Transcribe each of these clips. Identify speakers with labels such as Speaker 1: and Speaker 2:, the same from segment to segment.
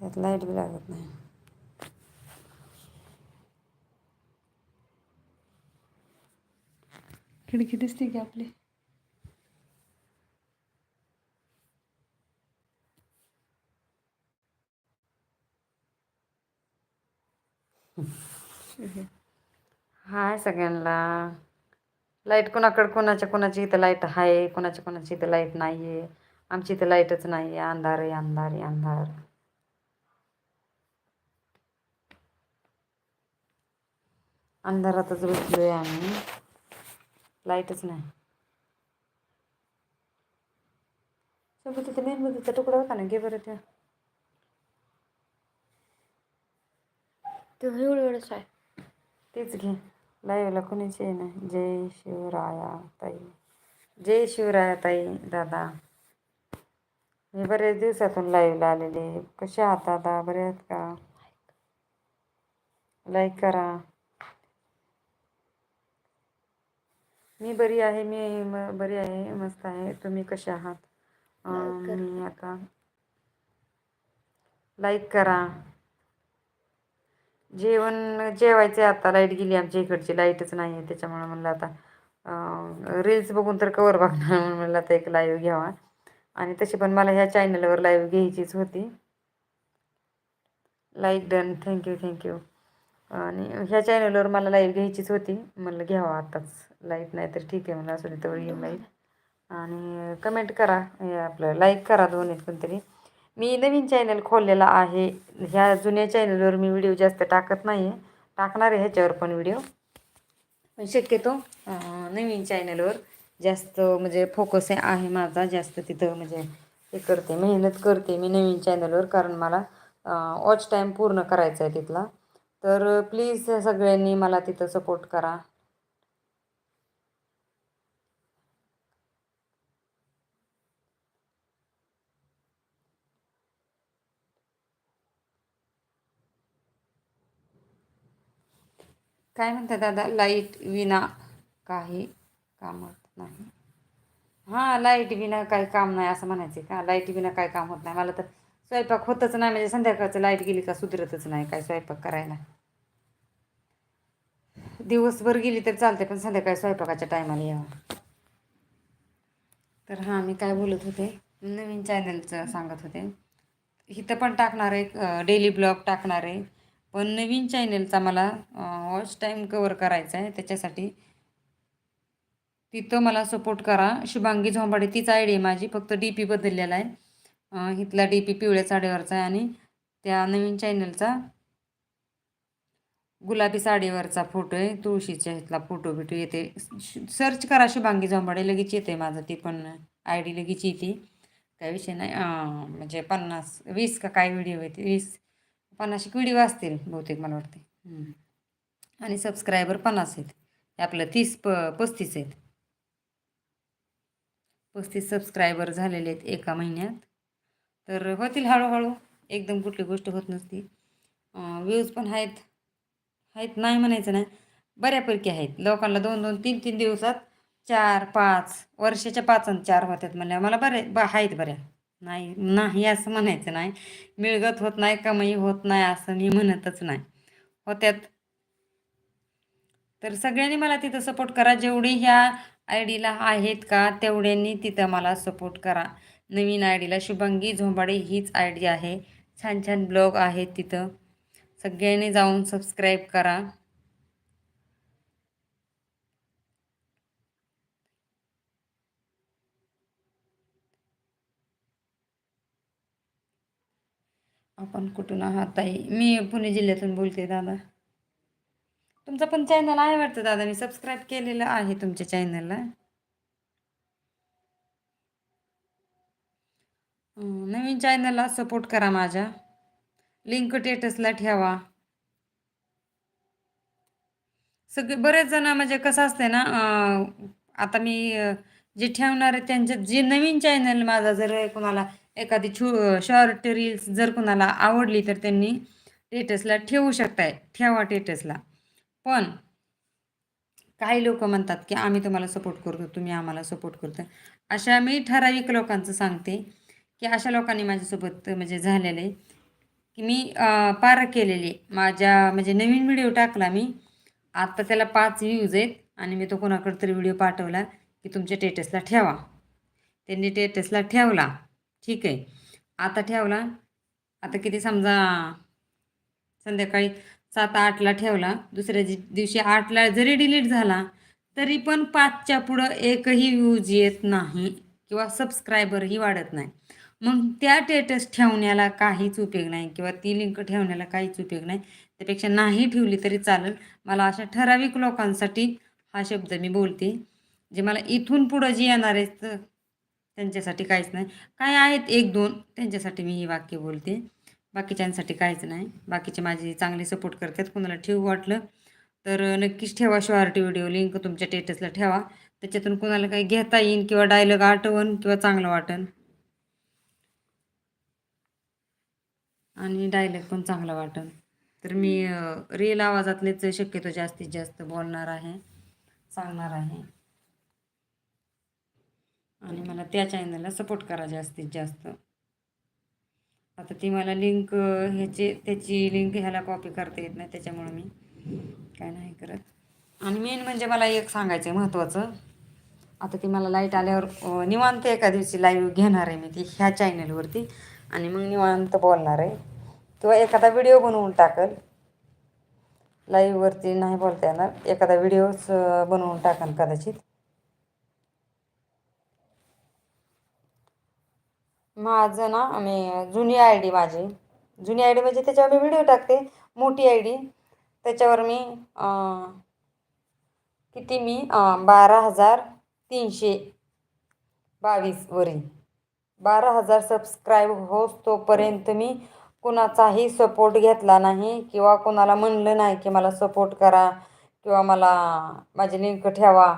Speaker 1: त्यात लाइट बी लागत नाही. खिडकी दिसते की आपली? हाय सगळ्यांना. लाइट कोणाकडं कोणाच्या कोणाची इथं लाइट आहे कोणाच्या कोणाची इथं लाइट नाही आहे आमची इथं लाईटच नाही आहे अंधार आहे अंधार आहे अंधार. अंधारातच बसलो आहे आम्ही. लाईटच नाही. सोबत तिथे मेणबत्तीचा तुकडा होता ना? घे बरं त्या.
Speaker 2: तो एवढं आहे.
Speaker 1: तेच घे. लाईव्हला कोणीच आहे नाही जय शिवराया ताई. जय शिवराया ताई दादा. मी बरेच दिवसातून लाईव्हला आलेले. कसे आहात दादा? बरे आहेत का? लाईक करा. मी बरी आहे मी म- बरी आहे मस्त आहे. तुम्ही कसे आहात? अं, मी आता लाईक करा. जेवण जेवायचं आता. लाइट गेली आमच्या इकडची. लाईटच नाही आहे त्याच्यामुळे म्हणलं आता रील्स बघून तर कवर बघणार म्हणून म्हणलं आता एक लाईव्ह घ्यावा. आणि तशी पण मला ह्या चॅनलवर लाईव्ह घ्यायचीच होती. लाईक डन थँक्यू थँक्यू आणि ह्या चॅनलवर मला लाईव्ह घ्यायचीच होती. म्हणलं घ्यावा आताच. लाइट नाही तर ठीक आहे मला असं दे तेवढं येईल लाईव्ह आणि कमेंट करा हे आपलं लाईक करा दोन्हीत कोणतरी. मी नवीन चॅनल खोललेला आहे. ह्या जुन्या चॅनलवर मी व्हिडिओ जास्त टाकत नाही आहे टाकणार आहे ह्याच्यावर पण व्हिडिओ पण शक्यतो नवीन चॅनलवर जास्त म्हणजे फोकस आहे माझा. जास्त तिथं म्हणजे हे करते मेहनत करते मी नवीन चॅनलवर कारण मला वॉच टाईम पूर्ण करायचा आहे तिथला. तर प्लीज सगळ्यांनी मला तिथं सपोर्ट करा. काय म्हणतात दादा? लाइट विना काही काम होत नाही. हां लाइट विना काही काम नाही असं म्हणायचं का? लाइट विना काही काम होत नाही. मला तर स्वयंपाक होतच नाही. म्हणजे संध्याकाळचं लाइट गेली का सुधरतच नाही काय स्वयंपाक करायला. दिवसभर गेली तर चालते पण संध्याकाळी स्वयंपाकाच्या टायमाला यावं. तर हां मी काय बोलत होते? नवीन चॅनलचं सांगत होते. इथं पण टाकणार आहे डेली ब्लॉग टाकणार आहे. पण नवीन चॅनलचा मला वॉच टाईम कवर करायचा आहे. त्याच्यासाठी तिथं मला सपोर्ट करा. शुभांगी झोंबाडे तीच आय डी आहे माझी. फक्त डी पी बदललेला आहे. इथला डी पी पिवळ्या साडीवरचा आहे आणि त्या नवीन चॅनलचा गुलाबी साडीवरचा फोटो आहे. तुळशीच्या इथला फोटो बिटो येते. सर्च करा शुभांगी झोंबाडे लगेच येते माझं. ती पण आय डी लगेच येते. काय विषय नाही. म्हणजे पन्नास वीस का काय व्हिडिओ येते वीस. पन्नाशी व्हिडिओ असतील बहुतेक मला वाटते. आणि सबस्क्रायबर पन्नास आहेत. हे आपलं तीस प पस्तीस आहेत. पस्तीस सबस्क्रायबर झालेले आहेत एका महिन्यात. तर होतील हळूहळू. एकदम कुठली गोष्ट होत नसती. व्ह्यूज पण आहेत. आहेत नाही म्हणायचं नाही बऱ्यापैकी आहेत. लोकांना दोन दोन तीन तीन दिवसात चार पाच वर्षाच्या पाच आणि चार होतात म्हणल्या मला बरे ब आहेत बऱ्या. नाही नाही असं म्हणायचं नाही. मिळगत होत नाही कमाई होत नाही असं मी म्हणतच नाही. होत्यात. तर सगळ्यांनी मला तिथं सपोर्ट करा. जेवढी ह्या आय डीला आहेत का तेवढ्यांनी तिथं मला सपोर्ट करा. नवीन आय डीला शुभांगी झोंबाडे हीच आय डी आहे. छान छान ब्लॉग आहेत तिथं. सगळ्यांनी जाऊन सबस्क्राईब करा. आपण कुठून आहात ताई? मी पुणे जिल्ह्यातून बोलते दादा. तुमचा पण चॅनल आहे वाटतं दादा. मी सबस्क्राईब केलेलं आहे तुमच्या चॅनलला नवीन चॅनलला सपोर्ट करा माझ्या. लिंक टेटसला ठेवा. सगळे बरेच जण म्हणजे कसं असते ना आता मी जे ठेवणार आहे त्यांच्या जे नवीन चॅनल माझा जर कोणाला एखादी छो शॉर्ट रील्स जर कुणाला आवडली तर त्यांनी टेटसला ठेवू शकताय. ठेवा टेटसला पण काही लोक म्हणतात की आम्ही तुम्हाला सपोर्ट करतो तुम्ही आम्हाला सपोर्ट करतो अशा मी ठराविक लोकांचं सांगते की अशा लोकांनी माझ्यासोबत म्हणजे झालेलं आहे की मी पार केलेली. माझ्या म्हणजे नवीन व्हिडिओ टाकला मी. आत्ता त्याला पाच व्ह्यूज आहेत आणि मी तो कोणाकडे तरी व्हिडिओ पाठवला की तुमच्या टेटसला ठेवा. त्यांनी टेटसला ठेवला. ठीक आहे. आता ठेवला. आता किती समजा? संध्याकाळी सात आठला ठेवला. दुसऱ्या दिवशी आठला जरी डिलीट झाला तरी पण पाचच्या पुढं एकही व्ह्यूज येत नाही किंवा सबस्क्रायबरही वाढत नाही. मग त्या टेटस ठेवण्याला काहीच उपयोग नाही किंवा ती लिंक ठेवण्याला काहीच उपयोग नाही. त्यापेक्षा नाही ठेवली तरी चालेल. मला अशा ठराविक लोकांसाठी हा शब्द मी बोलते. जे मला इथून पुढं जे येणार आहेत त्यांच्यासाठी काहीच नाही. काय आहेत एक दोन त्यांच्यासाठी मी ही वाक्य बोलते. बाकीच्यांसाठी काहीच नाही. बाकीचे माझे चांगले सपोर्ट करतात. कुणाला ठेवू वाटलं तर नक्कीच ठेवा शॉर्टी व्हिडिओ लिंक तुमच्या टेटसला ठेवा. त्याच्यातून कोणाला काही घेता येईल किंवा डायलॉग आठवण किंवा चांगलं वाटन. आणि डायलॉग पण चांगला वाटन. तर मी रिअल आवाजातलेच शक्यतो जास्तीत जास्त बोलणार आहे सांगणार आहे. आणि मला त्या चॅनलला सपोर्ट करा जास्तीत जास्त. आता ती मला लिंक ह्याची त्याची लिंक ह्याला कॉपी करता येत नाही त्याच्यामुळं मी काय नाही करत. आणि मेन म्हणजे मला एक सांगायचं आहे महत्त्वाचं आता ती मला लाइट आल्यावर निवांत एका दिवशी लाईव्ह घेणार आहे मी ती ह्या चॅनलवरती आणि मग निवांत बोलणार आहे. किंवा एखादा व्हिडिओ बनवून टाकल. लाईव्हवरती नाही बोलता येणार. एखादा व्हिडिओच बनवून टाकन कदाचित. माझं ना मी जुनी आय डी माझी. जुनी आय डी म्हणजे त्याच्यावर मी व्हिडिओ टाकते. मोठी आय डी. त्याच्यावर मी किती मी बारा हजार तीनशे बावीसवरील बारा हजार सबस्क्राईब होस तोपर्यंत मी कुणाचाही सपोर्ट घेतला नाही किंवा कोणाला म्हणलं नाही की मला सपोर्ट करा किंवा मला माझी लिंक ठेवा.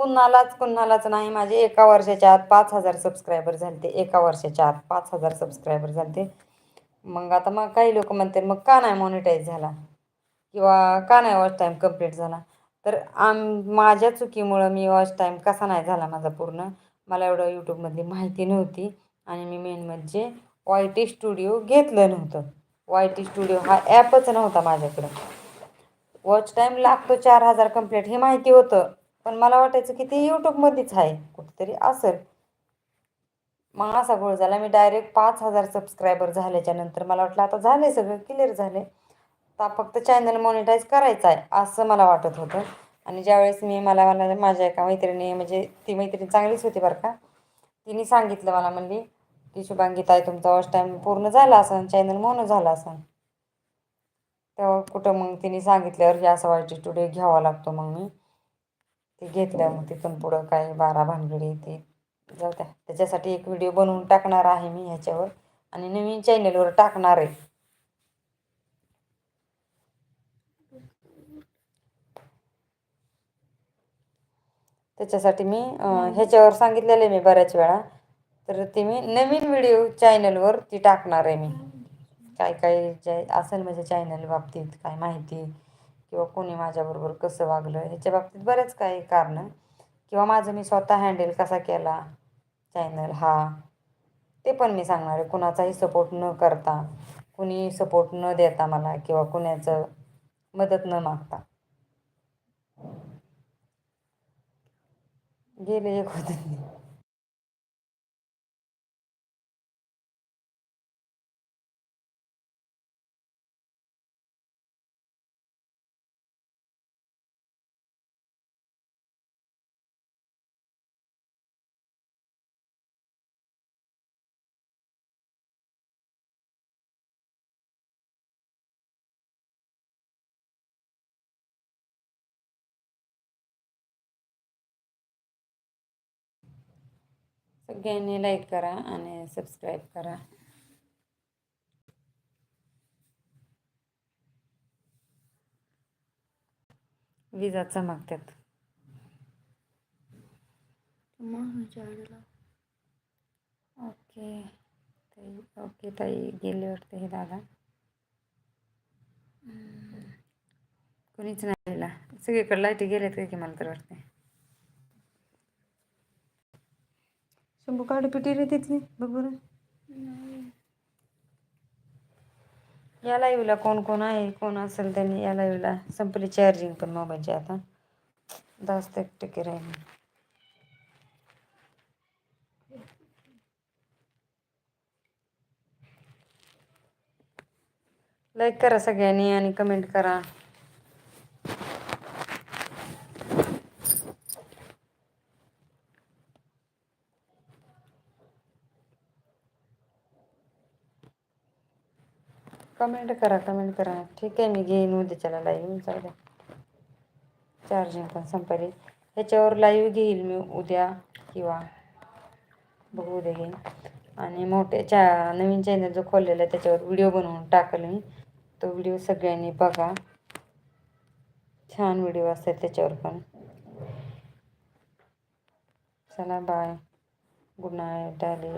Speaker 1: कुणालाच कुणालाच नाही. माझे एका वर्षाच्या आत पाच हजार सबस्क्रायबर झाले एका वर्षाच्या आत पाच हजार सबस्क्रायबर झाले मग आता मग काही लोक म्हणते मग का नाही मॉनिटाईज झाला? किंवा का नाही वॉच टाईम कंप्लीट झाला? तर आम माझ्या चुकीमुळं मी वॉच टाईम कसा नाही झाला माझा पूर्ण? मला एवढं यूट्यूबमधली माहिती नव्हती. आणि मी मेन म्हणजे वाय टी स्टुडिओ घेतलं नव्हतं. वाय टी स्टुडिओ हा ॲपच नव्हता माझ्याकडं. वॉच टाईम लागतो चार हजार कंप्लीट हे माहिती होतं. पण मला वाटायचं की ते यूट्यूबमध्येच आहे कुठेतरी असेल. मग असा गोळ झाला. मी डायरेक्ट पाच हजार सबस्क्रायबर झाल्याच्यानंतर मला वाटलं आता झाले सगळं क्लिअर झाले आता फक्त चॅनल मॉनिटाईज करायचं आहे असं मला वाटत होतं. आणि ज्यावेळेस मी मला मला माझ्या एका मैत्रिणी म्हणजे ती मैत्रीण चांगलीच होती बरं का. तिने सांगितलं मला म्हणली की शुभांगीता आहे तुमचा वॉच टाईम पूर्ण झाला असं चॅनल मोनो झाला असन. तेव्हा कुठं मग तिने सांगितल्यावर हे असं वाईट स्टुडिओ घ्यावा लागतो मग मी ते घेतलं मग तिथून पुढं काय बारा भानगडी ते जाऊ द्या. त्याच्यासाठी एक व्हिडिओ बनवून टाकणार आहे मी ह्याच्यावर आणि नवीन चॅनलवर टाकणार आहे. त्याच्यासाठी मी ह्याच्यावर सांगितलेलं आहे मी बऱ्याच वेळा. तर ते मी नवीन व्हिडिओ चॅनलवर ती टाकणार आहे मी. काय काय जे असेल म्हणजे चॅनल बाबतीत काय माहिती. किंवा कोणी माझ्याबरोबर कसं वागलं ह्याच्या बाबतीत बरेच काही कारणं. किंवा माझं मी स्वतः हँडल कसा केला चॅनल हा ते पण मी सांगणार आहे. कुणाचाही सपोर्ट न करता कुणी सपोर्ट न देता मला किंवा कुणाचं मदत न मागता. गेले एक होते. सगळ्यांनी लाईक करा आणि सबस्क्राईब करा. विजा चमकतात. ओके ताई ओके ताई गेले वाटते हे दादा. कोणीच नाही गेला सगळीकडे लाईटी गेल्यात काय की मला तर वाटते शंभू काढ पिटी रे तिथली बघ बरं या लाईव्हला कोण कोण आहे कोण असेल त्यांनी या लाईव्हला संपली चार्जिंग पण मोबाईलची आता जास्त एक टक्के राहील लाईक करा सगळ्यांनी आणि कमेंट करा कमेंट करा कमेंट करा. ठीक आहे मी घेईन उद्याच्याला लाईव्ह जाऊ चार्जिंग पण संपली. ह्याच्यावर लाईव्ह घेईल मी उद्या किंवा बघू उद्या घेईन. आणि मोठे चा नवीन चॅनल जो खोललेला आहे त्याच्यावर व्हिडिओ बनवून टाकल मी. तो व्हिडिओ सगळ्यांनी बघा. छान व्हिडिओ असतात त्याच्यावर पण. चला बाय गुड नाईट डाली